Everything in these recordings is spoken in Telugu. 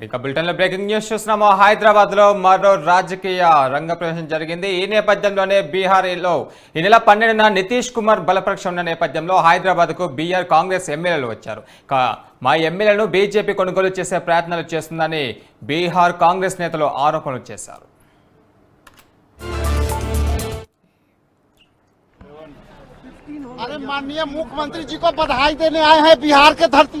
ఇక బులెటిన్లో బ్రేకింగ్ న్యూస్ చూస్తున్నాము హైదరాబాద్ లో మరో రాజకీయ రంగ ప్రవేశం జరిగింది ఈ నేపథ్యంలోనే బీహార్లో ఈ నెల పన్నెండున నితీష్ కుమార్ బలపరీక్ష ఉన్న నేపథ్యంలో హైదరాబాద్ కు బీఆర్ కాంగ్రెస్ ఎమ్మెల్యేలు వచ్చారు ఇక మా ఎమ్మెల్యేలను బీజేపీ కొనుగోలు చేసే ప్రయత్నాలు చేస్తుందని బీహార్ కాంగ్రెస్ నేతలు ఆరోపణలు చేశారు अरे माननीय मुख्यमंत्री जी को बधाई देने आए हैं बिहार के धरती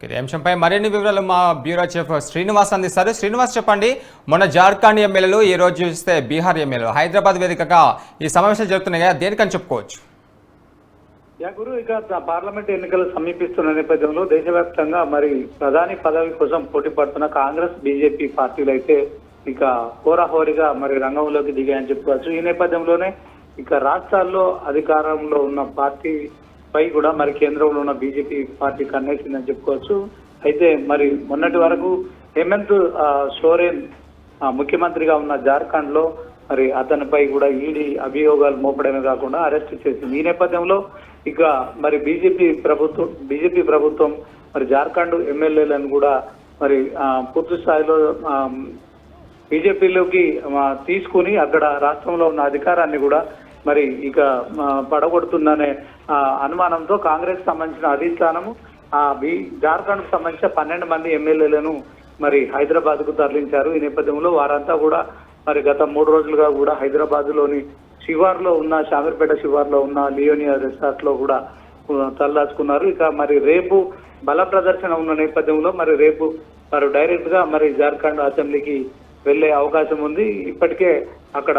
ఈ అంశంపై మరిన్ని వివరాలు మా బ్యూరో చీఫ్ శ్రీనివాస్ అందిస్తారు. శ్రీనివాస్ చెప్పండి మొన్న జార్ఖండ్ ఎమ్మెల్యేలు ఈ రోజు చూస్తే బీహార్ ఎమ్మెల్యేలు హైదరాబాద్ వేదికగా ఈ సమావేశాలు జరుగుతున్నాయి కదా దేనికని చెప్పుకోవచ్చు? గురు ఇక పార్లమెంట్ ఎన్నికలు సమీపిస్తున్న నేపథ్యంలో దేశవ్యాప్తంగా మరి ప్రధాని పదవి కోసం పోటీ పడుతున్న కాంగ్రెస్ బీజేపీ పార్టీలు అయితే ఇక హోరాహోరీగా మరి రంగంలోకి దిగాయని చెప్పుకోవచ్చు. ఈ నేపథ్యంలోనే ఇక రాష్ట్రాల్లో అధికారంలో ఉన్న పార్టీ పై కూడా మరి కేంద్రంలో ఉన్న బీజేపీ పార్టీ కన్నేసిందని చెప్పుకోవచ్చు. అయితే మరి మొన్నటి వరకు హేమంత్ ఆ, సోరెన్ ముఖ్యమంత్రిగా ఉన్న జార్ఖండ్లో మరి అతనిపై కూడా ఈడీ అభియోగాలు మోపడమే కాకుండా అరెస్ట్ చేసింది. ఈ నేపథ్యంలో ఇక మరి బీజేపీ ప్రభుత్వం బీజేపీ ప్రభుత్వం మరి జార్ఖండ్ ఎమ్మెల్యేలను కూడా మరి పూర్తి స్థాయిలో బీజేపీలోకి తీసుకుని అక్కడ రాష్ట్రంలో ఉన్న అధికారాన్ని కూడా మరి ఇక పడగొడుతుందనే అనుమానంతో కాంగ్రెస్ సంబంధించిన అధిష్టానము ఆ బి జార్ఖండ్ సంబంధించిన పన్నెండు మంది ఎమ్మెల్యేలను మరి హైదరాబాద్కు తరలించారు. ఈ నేపథ్యంలో వారంతా కూడా మరి గత మూడు రోజులుగా కూడా హైదరాబాద్లోని శివార్లో ఉన్న షామీర్పేట శివార్లో ఉన్న లియోనియా రిసార్ట్లో కూడా ఆ, తలదాచుకున్నారు ఇక మరి రేపు బల ప్రదర్శన ఉన్న నేపథ్యంలో మరి రేపు మరి డైరెక్ట్గా మరి జార్ఖండ్ అసెంబ్లీకి వెళ్ళే అవకాశం ఉంది. ఇప్పటికే అక్కడ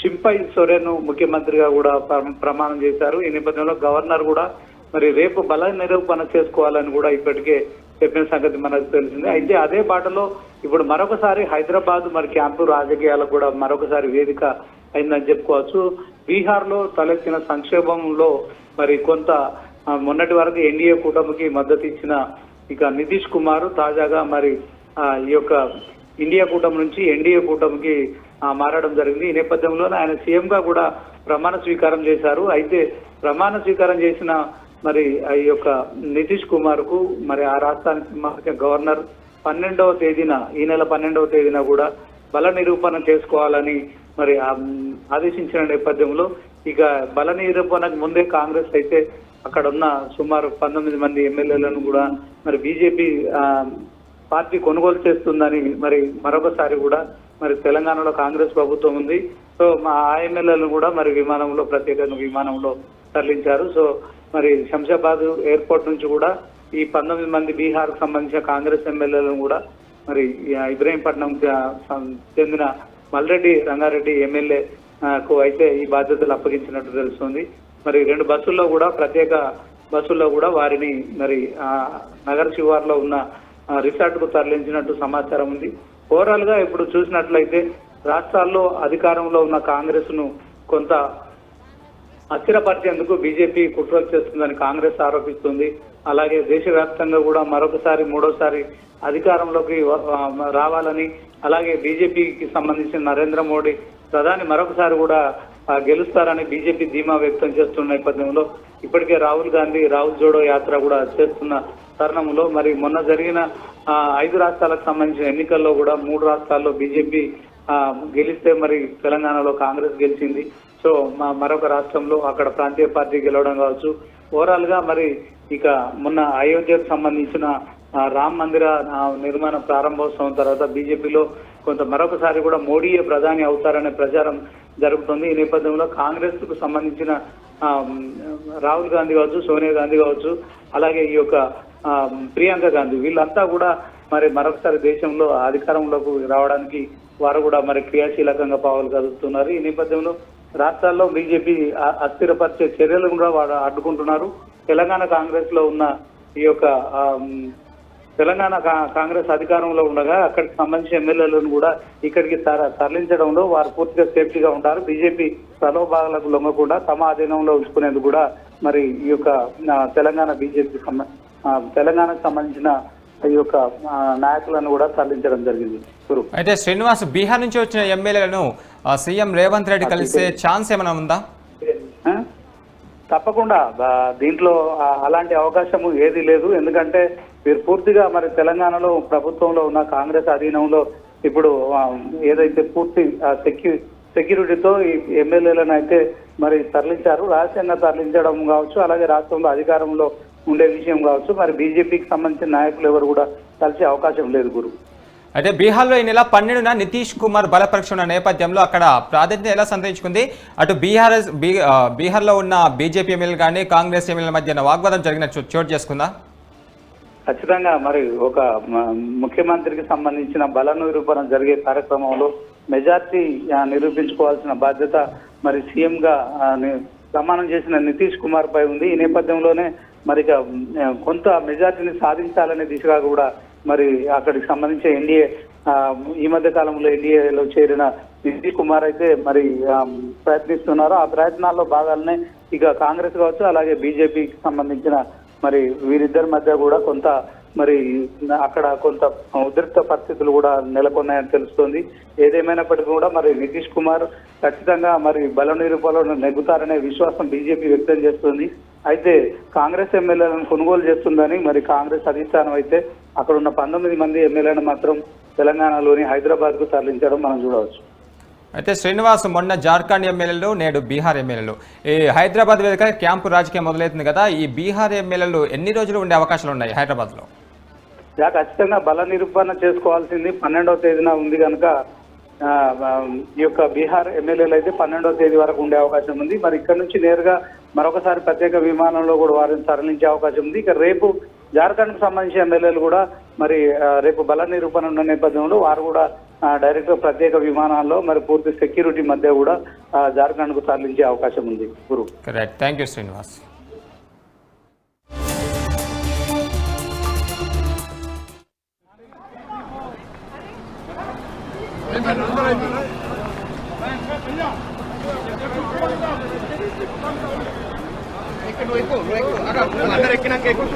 చింపై సొరెన్ ముఖ్యమంత్రిగా కూడా ప్ర- ప్రమాణం చేశారు. ఈ నేపథ్యంలో గవర్నర్ కూడా మరి రేపు బల నిరూపణ చేసుకోవాలని కూడా ఇప్పటికే చెప్పిన సంగతి మనకు తెలిసింది. అయితే అదే బాటలో ఇప్పుడు మరొకసారి హైదరాబాద్ మరి క్యాంపు రాజకీయాలకు కూడా మరొకసారి వేదిక అయిందని చెప్పుకోవచ్చు. బీహార్లో తలెత్తిన సంక్షేమంలో మరి కొంత మొన్నటి వరకు ఎన్డీఏ కూటమికి మద్దతు ఇచ్చిన ఇక నితీష్ కుమార్ తాజాగా మరి ఈ యొక్క ఇండియా కూటమి నుంచి ఎన్డీఏ కూటమికి మారడం జరిగింది. ఈ నేపథ్యంలోనే ఆయన సీఎంగా కూడా ప్రమాణ స్వీకారం చేశారు. అయితే ప్రమాణ స్వీకారం చేసిన మరి ఆ ఈ యొక్క నితీష్ కుమార్కు మరి ఆ రాష్ట్రానికి గవర్నర్ పన్నెండవ తేదీన ఈ నెల పన్నెండవ తేదీన కూడా బల నిరూపణ చేసుకోవాలని మరి ఆదేశించిన నేపథ్యంలో ఇక బల నిరూపణకు ముందే కాంగ్రెస్ అయితే అక్కడ ఉన్న సుమారు పంతొమ్మిది మంది ఎమ్మెల్యేలను కూడా మరి బీజేపీ పార్టీ కొనుగోలు చేస్తుందని మరి మరొకసారి కూడా మరి తెలంగాణలో కాంగ్రెస్ ప్రభుత్వం ఉంది. సో మా ఆ ఎమ్మెల్యేలను కూడా మరి విమానంలో ప్రత్యేకంగా విమానంలో తరలించారు. సో మరి శంషాబాద్ ఎయిర్పోర్ట్ నుంచి కూడా ఈ పంతొమ్మిది మంది బీహార్కు సంబంధించిన కాంగ్రెస్ ఎమ్మెల్యేలను కూడా మరి ఇబ్రహీంపట్నం చెందిన మల్రెడ్డి రంగారెడ్డి ఎమ్మెల్యే కు అయితే ఈ బాధ్యతలు అప్పగించినట్టు తెలుస్తుంది. మరి రెండు బస్సుల్లో కూడా ప్రత్యేక బస్సుల్లో కూడా వారిని మరి ఆ, నగర శివార్లో ఉన్న రిసార్ట్కు రిసార్ట్కు తరలించినట్టు సమాచారం ఉంది. ఓవరాల్గా ఇప్పుడు చూసినట్లయితే రాష్ట్రాల్లో అధికారంలో ఉన్న కాంగ్రెస్ను కొంత అస్థిరపరిచేందుకు బీజేపీ కుట్రలు చేస్తుందని కాంగ్రెస్ ఆరోపిస్తుంది. అలాగే దేశవ్యాప్తంగా కూడా మరొకసారి మూడోసారి అధికారంలోకి రావాలని అలాగే బీజేపీకి సంబంధించిన నరేంద్ర మోడీ ప్రధాని మరొకసారి కూడా గెలుస్తారని బీజేపీ ధీమా వ్యక్తం చేస్తున్న నేపథ్యంలో ఇప్పటికే రాహుల్ గాంధీ రాహుల్ జోడో యాత్ర కూడా చేస్తున్న తరుణంలో మరి మొన్న జరిగిన ఐదు రాష్ట్రాలకు సంబంధించిన ఎన్నికల్లో కూడా మూడు రాష్ట్రాల్లో బీజేపీ గెలిస్తే మరి తెలంగాణలో కాంగ్రెస్ గెలిచింది. సో మా మరొక రాష్ట్రంలో అక్కడ ప్రాంతీయ పార్టీ గెలవడం కావచ్చు. ఓవరాల్గా మరి ఇక మొన్న అయోధ్యకు సంబంధించిన రామ్ మందిర నిర్మాణం నిర్మాణ ప్రారంభోత్సవం తర్వాత బీజేపీలో కొంత మరొకసారి కూడా మోడీయే ప్రధాని అవుతారనే ప్రచారం జరుగుతుంది. ఈ నేపథ్యంలో కాంగ్రెస్కు సంబంధించిన రాహుల్ గాంధీ కావచ్చు సోనియా గాంధీ కావచ్చు అలాగే ఈ యొక్క ప్రియాంక గాంధీ. వీళ్ళంతా కూడా మరి మరొకసారి దేశంలో అధికారంలోకి రావడానికి వారు కూడా మరి క్రియాశీలకంగా పావులు కదులుతున్నారు. ఈ నేపథ్యంలో రాష్ట్రాల్లో బీజేపీ అస్థిరపరిచే చర్యలు కూడా వారు అడ్డుకుంటున్నారు. తెలంగాణ కాంగ్రెస్లో ఉన్న ఈ యొక్క తెలంగాణ కా- కాంగ్రెస్ అధికారంలో ఉండగా అక్కడికి సంబంధించిన ఎమ్మెల్యేలను కూడా ఇక్కడికి తర- తరలించడంలో వారు పూర్తిగా సేఫ్టీగా ఉంటారు. బీజేపీ ప్రలోభాలకు లొంగకుండా తమ అధీనంలో ఉంచుకునేందుకు కూడా మరి ఈ యొక్క తెలంగాణ బీజేపీ తెలంగాణకు సంబంధించిన ఈ యొక్క నాయకులను కూడా తరలించడం జరిగింది. అయితే శ్రీనివాస్ బీహార్ నుంచి వచ్చిన ఎమ్మెల్యేలను సీఎం రేవంత్ రెడ్డి కలిసే ఛాన్స్ ఏమైనా ఉందా? తప్పకుండా. దీంట్లో అలాంటి అవకాశము ఏది లేదు. ఎందుకంటే వీరు పూర్తిగా మరి తెలంగాణలో ప్రభుత్వంలో ఉన్న కాంగ్రెస్ అధీనంలో ఇప్పుడు ఏదైతే పూర్తి సెక్యూ సెక్యూరిటీతో ఈ ఎమ్మెల్యేలను అయితే మరి తరలించారు. రహస్యంగా తరలించడం కావచ్చు అలాగే రాష్ట్రంలో అధికారంలో ఉండే విషయం కావచ్చు. మరి బీజేపీకి సంబంధించిన నాయకులు ఎవరు కూడా కలిసే అవకాశం లేదు గురు. అయితే బీహార్లో ఈ నెల పన్నెండున నితీష్ కుమార్ బలపరీక్ష ఉన్న నేపథ్యంలో అక్కడ ప్రాధాన్యత ఎలా సంతరించుకుంది? అటు బీహార్ బీహార్లో ఉన్న బీజేపీ ఎమ్మెల్యేలు కానీ కాంగ్రెస్ ఎమ్మెల్యేల మధ్య వాగ్వాదం జరిగిన చోటు చేసుకుందా? ఖచ్చితంగా మరి ఒక ముఖ్యమంత్రికి సంబంధించిన బల నిరూపణ జరిగే కార్యక్రమంలో మెజార్టీ నిరూపించుకోవాల్సిన బాధ్యత మరి సీఎం గా ఆ, ని- ప్రమాణం చేసిన నితీష్ కుమార్ పై ఉంది. ఈ నేపథ్యంలోనే మరి ఇక, కొంత మెజార్టీని సాధించాలనే దిశగా కూడా మరి అక్కడికి సంబంధించి ఎన్డీఏ ఈ మధ్య కాలంలో ఎన్డీఏలో చేరిన నితీష్ కుమార్ అయితే మరి ప్రయత్నిస్తున్నారు ఆ ప్రయత్నాల్లో భాగాలనే ఇక కాంగ్రెస్ కావచ్చు అలాగే బీజేపీకి సంబంధించిన మరి వీరిద్దరి మధ్య కూడా కొంత మరి అక్కడ కొంత ఉద్రిక్త పరిస్థితులు కూడా నెలకొన్నాయని తెలుస్తోంది. ఏదేమైనప్పటికీ కూడా మరి నితీష్ కుమార్ ఖచ్చితంగా మరి బల నిరూపణలో నెగ్గుతారనే విశ్వాసం బీజేపీ వ్యక్తం చేస్తుంది. అయితే కాంగ్రెస్ ఎమ్మెల్యేలను కొనుగోలు చేస్తుందని మరి కాంగ్రెస్ అధిష్టానం అయితే అక్కడ ఉన్న పంతొమ్మిది మంది ఎమ్మెల్యేలను మాత్రం తెలంగాణలోని హైదరాబాద్కు తరలించడం మనం చూడవచ్చు. అయితే శ్రీనివాస్ మొన్న జార్ఖండ్ ఎమ్మెల్యేలు నేడు బీహార్ ఎమ్మెల్యేలు. ఈ హైదరాబాద్ వేదిక క్యాంపు రాజకీయం మొదలవుతుంది కదా ఈ బీహార్ ఎమ్మెల్యేలు ఎన్ని రోజులు ఉండే అవకాశాలు ఉన్నాయి హైదరాబాద్లో? యా ఖచ్చితంగా బల నిరూపణ చేసుకోవాల్సింది పన్నెండవ తేదీన ఉంది కనుక ఈ యొక్క బీహార్ ఎమ్మెల్యేలు అయితే పన్నెండవ తేదీ వరకు ఉండే అవకాశం ఉంది. మరి ఇక్కడ నుంచి నేరుగా మరొకసారి ప్రత్యేక విమానంలో కూడా వారిని తరలించే అవకాశం ఉంది. ఇక రేపు జార్ఖండ్కు సంబంధించిన ఎమ్మెల్యేలు కూడా మరి రేపు బల నిరూపణ ఉన్న నేపథ్యంలో వారు కూడా డైరెక్ట్గా ప్రత్యేక విమానాల్లో మరి పూర్తి సెక్యూరిటీ మధ్య కూడా జార్ఖండ్కు తరలించే అవకాశం ఉంది. గురు. కరెక్ట్. Thank you Srinivas. నువ్వు ఎక్కువ నువ్వు ఎక్కువ అక్కడ అందరు ఎక్కినాక ఎక్కువ